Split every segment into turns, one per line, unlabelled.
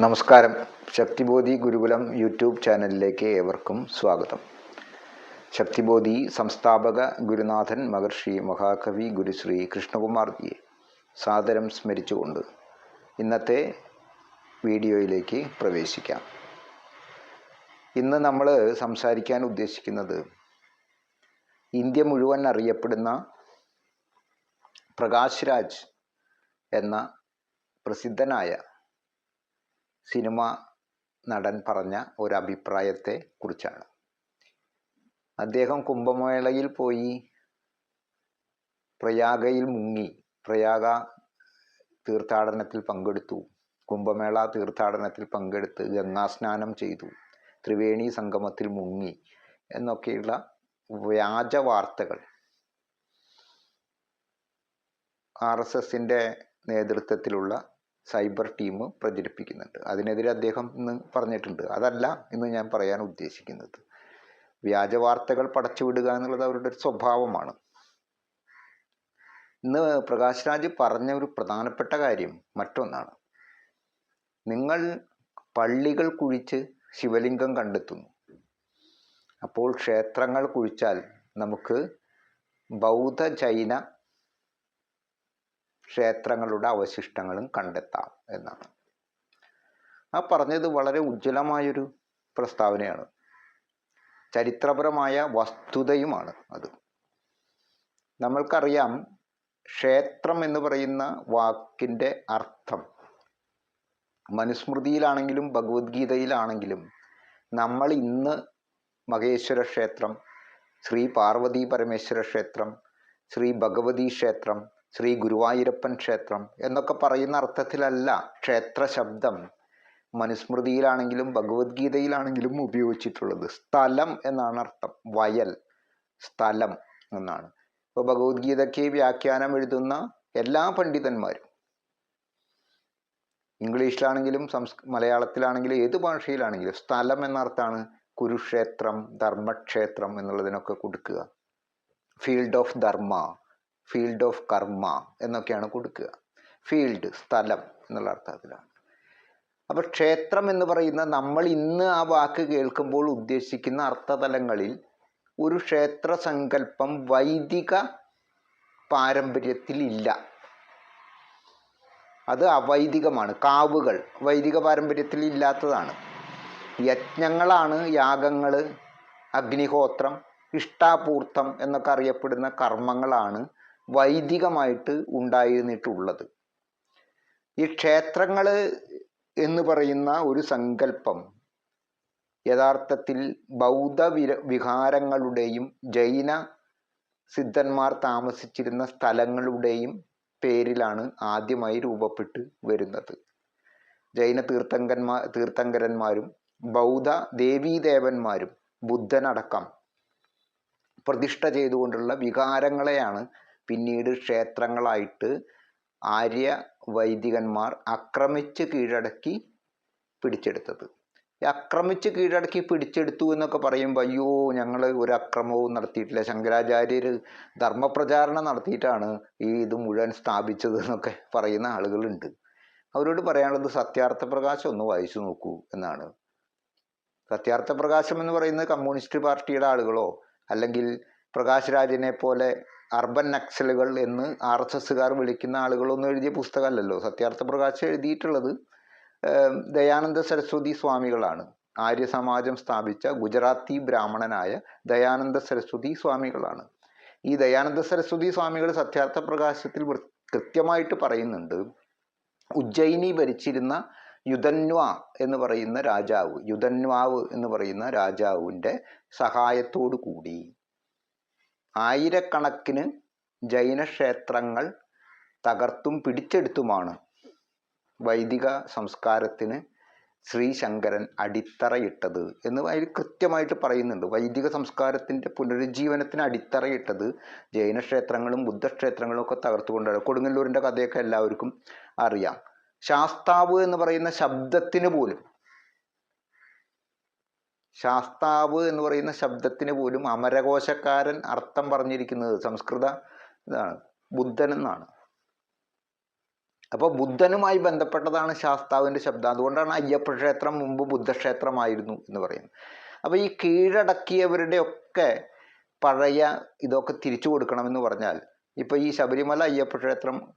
നമസ്കാരം. ശക്തിബോധി ഗുരുകുലം യൂട്യൂബ് ചാനലിലേക്ക് ഏവർക്കും സ്വാഗതം. ശക്തിബോധി സംസ്ഥാപക ഗുരുനാഥൻ മഹർഷി മഹാകവി ഗുരുശ്രീ കൃഷ്ണകുമാർജിയെ സാദരം സ്മരിച്ചുകൊണ്ട് ഇന്നത്തെ വീഡിയോയിലേക്ക് പ്രവേശിക്കാം. ഇന്ന് നമ്മൾ സംസാരിക്കാൻ ഉദ്ദേശിക്കുന്നത് ഇന്ത്യ മുഴുവൻ അറിയപ്പെടുന്ന പ്രകാശ് രാജ് എന്ന പ്രസിദ്ധനായ സിനിമ നടൻ പറഞ്ഞ ഒരു അഭിപ്രായത്തെ കുറിച്ചാണ്. അദ്ദേഹം കുംഭമേളയിൽ പോയി പ്രയാഗയിൽ മുങ്ങി. പ്രയാഗ തീർത്ഥാടനത്തിൽ പങ്കെടുത്തു. കുംഭമേള തീർത്ഥാടനത്തിൽ പങ്കെടുത്ത് ഗംഗാസ്നാനം ചെയ്തു. ത്രിവേണി സംഗമത്തിൽ മുങ്ങി എന്നൊക്കെയുള്ള വ്യാജ വാർത്തകൾ ആർ എസ് എസിന്റെ നേതൃത്വത്തിലുള്ള സൈബർ ടീം പ്രചരിപ്പിക്കുന്നുണ്ട്. അതിനെതിരെ അദ്ദേഹം ഇന്ന് പറഞ്ഞിട്ടുണ്ട്. അതല്ല ഇന്ന് ഞാൻ പറയാൻ ഉദ്ദേശിക്കുന്നത്. വ്യാജ വാർത്തകൾ പടച്ചുവിടുക എന്നുള്ളത് അവരുടെ ഒരു സ്വഭാവമാണ്. ഇന്ന് പ്രകാശ് രാജ് പറഞ്ഞ ഒരു പ്രധാനപ്പെട്ട കാര്യം മറ്റൊന്നാണ്. നിങ്ങൾ പള്ളികൾ കുഴിച്ച് ശിവലിംഗം കണ്ടെത്തുന്നു. അപ്പോൾ ക്ഷേത്രങ്ങൾ കുഴിച്ചാൽ നമുക്ക് ബൗദ്ധ ജൈന ക്ഷേത്രങ്ങളുടെ അവശിഷ്ടങ്ങളും കണ്ടെത്താം എന്നാണ്. ആ പറഞ്ഞത് വളരെ ഉജ്ജ്വലമായൊരു പ്രസ്താവനയാണ്. ചരിത്രപരമായ വസ്തുതയുമാണ് അത്. നമ്മൾക്കറിയാം ക്ഷേത്രം എന്ന് പറയുന്ന വാക്കിന്റെ അർത്ഥം മനുസ്മൃതിയിലാണെങ്കിലും ഭഗവത്ഗീതയിലാണെങ്കിലും നമ്മൾ ഇന്ന് മഹേശ്വര ക്ഷേത്രം ശ്രീ പാർവതി പരമേശ്വര ക്ഷേത്രം ശ്രീ ഭഗവതി ക്ഷേത്രം ശ്രീ ഗുരുവായൂരപ്പൻ ക്ഷേത്രം എന്നൊക്കെ പറയുന്ന അർത്ഥത്തിലല്ല ക്ഷേത്ര ശബ്ദം. മനുസ്മൃതിയിലാണെങ്കിലും ഭഗവത്ഗീതയിലാണെങ്കിലും ഉപയോഗിച്ചിട്ടുള്ളത് സ്ഥലം എന്നാണ് അർത്ഥം. വയൽ സ്ഥലം എന്നാണ്. ഇപ്പോൾ ഭഗവത്ഗീതയ്ക്ക് വ്യാഖ്യാനം എഴുതുന്ന എല്ലാ പണ്ഡിതന്മാരും ഇംഗ്ലീഷിലാണെങ്കിലും സംസ് മലയാളത്തിലാണെങ്കിലും ഏത് ഭാഷയിലാണെങ്കിലും സ്ഥലം എന്ന അർത്ഥമാണ് കുരുക്ഷേത്രം ധർമ്മക്ഷേത്രം എന്നുള്ളതിനൊക്കെ കൊടുക്കുക. Field of dharma. Field of karma എന്നൊക്കെയാണ് കൊടുക്കുക. ഫീൽഡ് സ്ഥലം എന്നുള്ള അർത്ഥത്തിലാണ്. അപ്പോൾ ക്ഷേത്രം എന്ന് പറയുന്ന നമ്മൾ ഇന്ന് ആ വാക്ക് കേൾക്കുമ്പോൾ ഉദ്ദേശിക്കുന്ന അർത്ഥതലങ്ങളിൽ ഒരു ക്ഷേത്ര സങ്കല്പം വൈദിക പാരമ്പര്യത്തിൽ ഇല്ല അത് അവൈദികമാണ്. കാവുകൾ വൈദിക പാരമ്പര്യത്തിൽ ഇല്ലാത്തതാണ് യജ്ഞങ്ങളാണ് യാഗങ്ങൾ അഗ്നിഹോത്രം ഇഷ്ടാപൂർത്തം എന്നൊക്കെ അറിയപ്പെടുന്ന കർമ്മങ്ങളാണ് വൈദികമായിട്ട് ഉണ്ടായിരുന്നിട്ടുള്ളത്. ഈ ക്ഷേത്രങ്ങൾ എന്ന് പറയുന്ന ഒരു സങ്കല്പം യഥാർത്ഥത്തിൽ ബൗദ്ധ വിര വിഹാരങ്ങളുടെയും ജൈന സിദ്ധന്മാർ താമസിച്ചിരുന്ന സ്ഥലങ്ങളുടെയും പേരിലാണ് ആദ്യമായി രൂപപ്പെട്ട് വരുന്നത്. ജൈന തീർത്ഥങ്കന്മാർ തീർത്ഥങ്കരന്മാരും ബൗദ്ധ ദേവീദേവന്മാരും ബുദ്ധനടക്കം പ്രതിഷ്ഠ ചെയ്തുകൊണ്ടുള്ള വികാരങ്ങളെയാണ് പിന്നീട് ക്ഷേത്രങ്ങളായിട്ട് ആര്യ വൈദികന്മാർ അക്രമിച്ച് കീഴടക്കി പിടിച്ചെടുത്തത്. ഈ ആക്രമിച്ച് കീഴടക്കി പിടിച്ചെടുത്തു എന്നൊക്കെ പറയുമ്പോൾ അയ്യോ ഞങ്ങൾ ഒരു അക്രമവും നടത്തിയിട്ടില്ല. ശങ്കരാചാര്യർ ധർമ്മപ്രചാരണം നടത്തിയിട്ടാണ് ഈ ഇത് മുഴുവൻ സ്ഥാപിച്ചത് എന്നൊക്കെ പറയുന്ന ആളുകളുണ്ട്. അവരോട് പറയാനുള്ളത് സത്യാർത്ഥ പ്രകാശം ഒന്ന് വായിച്ചു നോക്കൂ എന്നാണ്. സത്യാർത്ഥ പ്രകാശം എന്ന് പറയുന്നത് കമ്മ്യൂണിസ്റ്റ് പാർട്ടിയുടെ ആളുകളോ അല്ലെങ്കിൽ പ്രകാശ് രാജിനെ പോലെ അർബൻ നക്സലുകൾ എന്ന് ആർ എസ് എസ്സുകാർ വിളിക്കുന്ന ആളുകളൊന്നും എഴുതിയ പുസ്തകമല്ലല്ലോ. സത്യാർത്ഥ പ്രകാശ് എഴുതിയിട്ടുള്ളത് ദയാനന്ദ സരസ്വതി സ്വാമികളാണ്. ആര്യ സമാജം സ്ഥാപിച്ച ഗുജറാത്തി ബ്രാഹ്മണനായ ദയാനന്ദ സരസ്വതി സ്വാമികളാണ്. ഈ ദയാനന്ദ സരസ്വതി സ്വാമികൾ സത്യാർത്ഥ പ്രകാശത്തിൽ കൃത്യമായിട്ട് പറയുന്നുണ്ട് ഉജ്ജയിനി ഭരിച്ചിരുന്ന യുധന്വ എന്ന് പറയുന്ന രാജാവ് യുധന്വാവ് എന്ന് പറയുന്ന രാജാവിന്റെ സഹായത്തോടു കൂടി ആയിരക്കണക്കിന് ജൈനക്ഷേത്രങ്ങൾ തകർത്തും പിടിച്ചെടുത്തുമാണ്. വൈദിക സംസ്കാരത്തിന് ശ്രീശങ്കരൻ അടിത്തറയിട്ടത് എന്ന് അതിൽ കൃത്യമായിട്ട് പറയുന്നുണ്ട്. വൈദിക സംസ്കാരത്തിന്റെ പുനരുജ്ജീവനത്തിന് അടിത്തറയിട്ടത് ജൈനക്ഷേത്രങ്ങളും ബുദ്ധക്ഷേത്രങ്ങളും ഒക്കെ തകർത്തുകൊണ്ടാണ്. കൊടുങ്ങല്ലൂരിന്റെ കഥയൊക്കെ എല്ലാവർക്കും അറിയാം. ശാസ്താവ് എന്ന് പറയുന്ന ശബ്ദത്തിന് പോലും ശാസ്താവ് എന്ന് പറയുന്ന ശബ്ദത്തിന് പോലും അമരകോശക്കാരൻ അർത്ഥം പറഞ്ഞിരിക്കുന്നത് സംസ്കൃത ഇതാണ് ബുദ്ധൻ എന്നാണ്. അപ്പോൾ ബുദ്ധനുമായി ബന്ധപ്പെട്ടതാണ് ശാസ്താവിന്റെ ശബ്ദം. അതുകൊണ്ടാണ് അയ്യപ്പ ക്ഷേത്രം മുമ്പ് ബുദ്ധക്ഷേത്രമായിരുന്നു എന്ന് പറയുന്നത്. അപ്പോൾ ഈ കീഴടക്കിയവരുടെ ഒക്കെ പഴയ ഇതൊക്കെ തിരിച്ചു കൊടുക്കണമെന്ന് പറഞ്ഞാൽ ഇപ്പൊ ഈ ശബരിമല അയ്യപ്പ ക്ഷേത്രം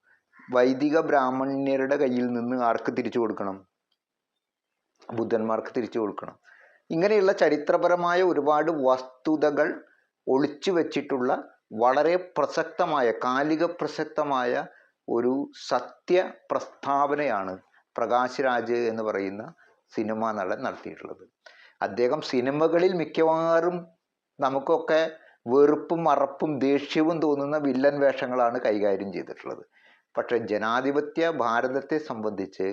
വൈദിക ബ്രാഹ്മണ്യരുടെ കയ്യിൽ നിന്ന് ആർക്ക് തിരിച്ചു കൊടുക്കണം? ബുദ്ധന്മാർക്ക് തിരിച്ചു കൊടുക്കണം. ഇങ്ങനെയുള്ള ചരിത്രപരമായ ഒരുപാട് വസ്തുതകൾ ഒളിച്ചു വച്ചിട്ടുള്ള വളരെ പ്രസക്തമായ കാലിക പ്രസക്തമായ ഒരു സത്യ പ്രസ്താവനയാണ് പ്രകാശ് രാജ് എന്ന് പറയുന്ന സിനിമാ നടൻ നടത്തിയിട്ടുള്ളത്. അദ്ദേഹം സിനിമകളിൽ മിക്കവാറും നമുക്കൊക്കെ വെറുപ്പും അറപ്പും ദേഷ്യവും തോന്നുന്ന വില്ലൻ വേഷങ്ങളാണ് കൈകാര്യം ചെയ്തിട്ടുള്ളത്. പക്ഷേ ജനാധിപത്യ ഭാരതത്തെ സംബന്ധിച്ച്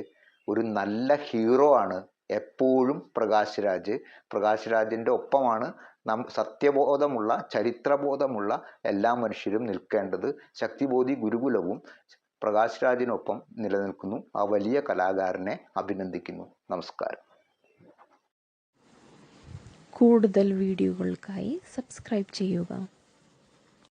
ഒരു നല്ല ഹീറോ ആണ് എപ്പോഴും പ്രകാശ് രാജ് പ്രകാശ് രാജിന്റെ ഒപ്പമാണ് നം സത്യബോധമുള്ള ചരിത്രബോധമുള്ള എല്ലാ മനുഷ്യരും നിൽക്കേണ്ടത്. ശക്തിബോധി ഗുരുകുലവും പ്രകാശ് രാജിനൊപ്പം നിലനിൽക്കുന്നു. ആ വലിയ കലാകാരനെ അഭിനന്ദിക്കുന്നു. നമസ്കാരം.
കൂടുതൽ വീഡിയോകൾക്കായി സബ്സ്ക്രൈബ് ചെയ്യുക.